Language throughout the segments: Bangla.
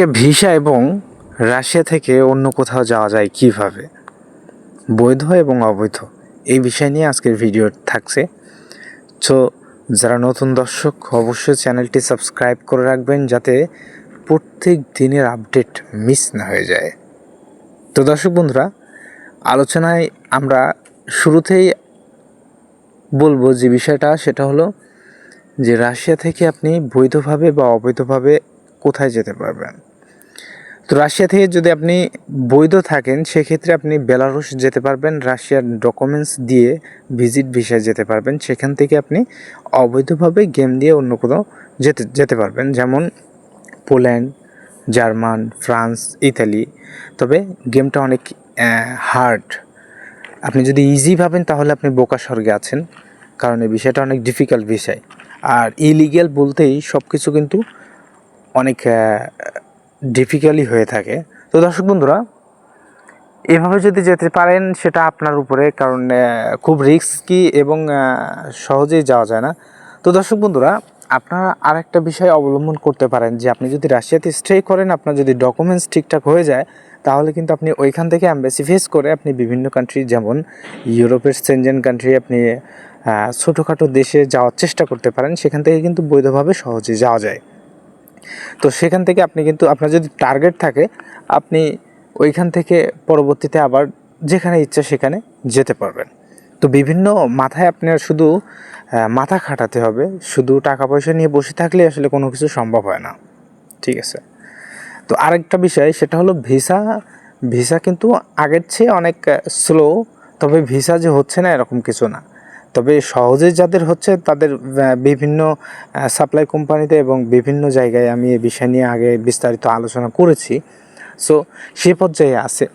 একটা ভিসা এবং রাশিয়া থেকে অন্য কোথাও যাওয়া যায় কীভাবে? বৈধ এবং অবৈধ? এই বিষয় নিয়ে আজকের ভিডিও থাকছে। তো যারা নতুন দর্শক, অবশ্যই চ্যানেলটি সাবস্ক্রাইব করে রাখবেন যাতে প্রত্যেক দিনের আপডেট মিস না হয়ে যায়। তো দর্শক বন্ধুরা, আলোচনায় আমরা শুরুতেই বলব যে বিষয়টা, সেটা হলো যে রাশিয়া থেকে আপনি বৈধভাবে বা অবৈধভাবে কোথায় যেতে পারবেন। তো রাশিয়া থেকে যদি আপনি বৈধ থাকেন, সেক্ষেত্রে আপনি বেলারুশ যেতে পারবেন, রাশিয়ার ডকুমেন্টস দিয়ে ভিজিট ভিসায় যেতে পারবেন। সেখান থেকে আপনি অবৈধভাবে গেম দিয়ে অন্য কোথাও যেতে যেতে পারবেন। যেমন পোল্যান্ড, জার্মান, ফ্রান্স, ইতালি। তবে গেমটা অনেক হার্ড আপনি যদি ইজি ভাবেন, তাহলে আপনি বোকা স্বর্গে আছেন। কারণ এই বিষয়টা অনেক ডিফিকাল্ট বিষয়। আর ইলিগ্যাল বলতেই সব কিছু কিন্তু অনেক ডিফিকাল্টই হয়ে থাকে। তো দর্শক বন্ধুরা, এভাবে যদি যেতে পারেন, সেটা আপনার উপরে, কারণ খুব রিস্কি এবং সহজেই যাওয়া যায় না। তো দর্শক বন্ধুরা, আপনারা আরেকটা বিষয় অবলম্বন করতে পারেন, যে আপনি যদি রাশিয়াতে স্টে করেন, আপনার যদি ডকুমেন্টস ঠিকঠাক হয়ে যায়, তাহলে কিন্তু আপনি ওইখান থেকে অ্যাম্বাসি ফেস করে আপনি বিভিন্ন কান্ট্রি যেমন ইউরোপের সেনজেন কান্ট্রি আপনি ছোটোখাটো দেশে যাওয়ার চেষ্টা করতে পারেন। সেখান থেকে কিন্তু বৈধভাবে সহজে যাওয়া যায়। তো সেখান থেকে আপনি কিন্তু, আপনার যদি টার্গেট থাকে, আপনি ওইখান থেকে পরবর্তীতে আবার যেখানে ইচ্ছা সেখানে যেতে পারবেন। তো বিভিন্ন মাথায় আপনার শুধু মাথা খাটাতে হবে। শুধু টাকা পয়সা নিয়ে বসে থাকলে আসলে কোনো কিছু সম্ভব হয় না। ঠিক আছে? তো আরেকটা বিষয়, সেটা হলো ভিসা। ভিসা কিন্তু আগের চেয়ে অনেক স্লো তবে ভিসা যে হচ্ছে না এরকম কিছু না। তবে সহজে যাদের হচ্ছে তাদের বিভিন্ন সাপ্লাই কোম্পানিতে এবং বিভিন্ন জায়গায় আমি এই বিষয় নিয়ে আগে বিস্তারিত আলোচনা করেছি। সো সে পর্যায়ে আছে।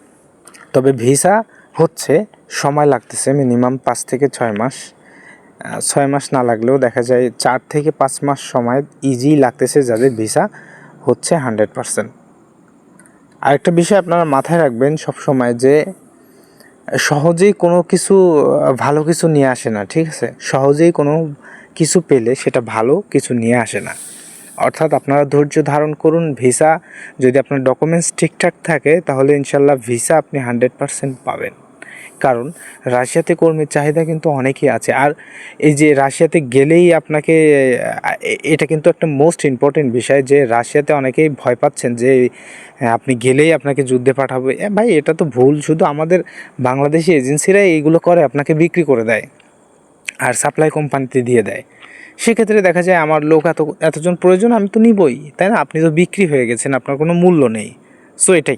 তবে ভিসা হচ্ছে, সময় লাগতেছে মিনিমাম পাঁচ থেকে ছয় মাস। ছয় মাস না লাগলেও দেখা যায় চার থেকে পাঁচ মাস সময় ইজি লাগতেছে যাদের ভিসা হচ্ছে হান্ড্রেড পারসেন্ট আরেকটা বিষয় আপনারা মাথায় রাখবেন সব সময় যে সহজেই কোনো কিছু ভালো কিছু নিয়ে আসে না, ঠিক আছে? সহজেই কোনো কিছু পেলে সেটা ভালো কিছু নিয়ে আসে না। অর্থাৎ আপনারা ধৈর্য ধারণ করুন, ভিসা যদি আপনার ডকুমেন্টস ঠিকঠাক থাকে, তাহলে ইনশাল্লাহ ভিসা আপনি হান্ড্রেড পারসেন্ট পাবেন। কারণ রাশিয়াতে কর্মীর চাহিদা কিন্তু অনেকই আছে। আর এই যে রাশিয়াতে গেলেই আপনাকে, এটা কিন্তু একটা মোস্ট ইম্পর্টেন্ট বিষয় যে রাশিয়াতে অনেকেই ভয় পাচ্ছেন যে, আপনি গেলেই আপনাকে যুদ্ধে পাঠাবে। ভাই, এটা তো ভুল। শুধু আমাদের বাংলাদেশি এজেন্সিরাই এইগুলো করে, আপনাকে বিক্রি করে দেয় আর সাপ্লাই কোম্পানিতে দিয়ে দেয়। সেক্ষেত্রে দেখা যায় আমার লোক এত, এতজন প্রয়োজন আমি তো নিবই, তাই না? আপনি তো বিক্রি হয়ে গেছেন, আপনার কোনো মূল্য নেই। সো এটাই।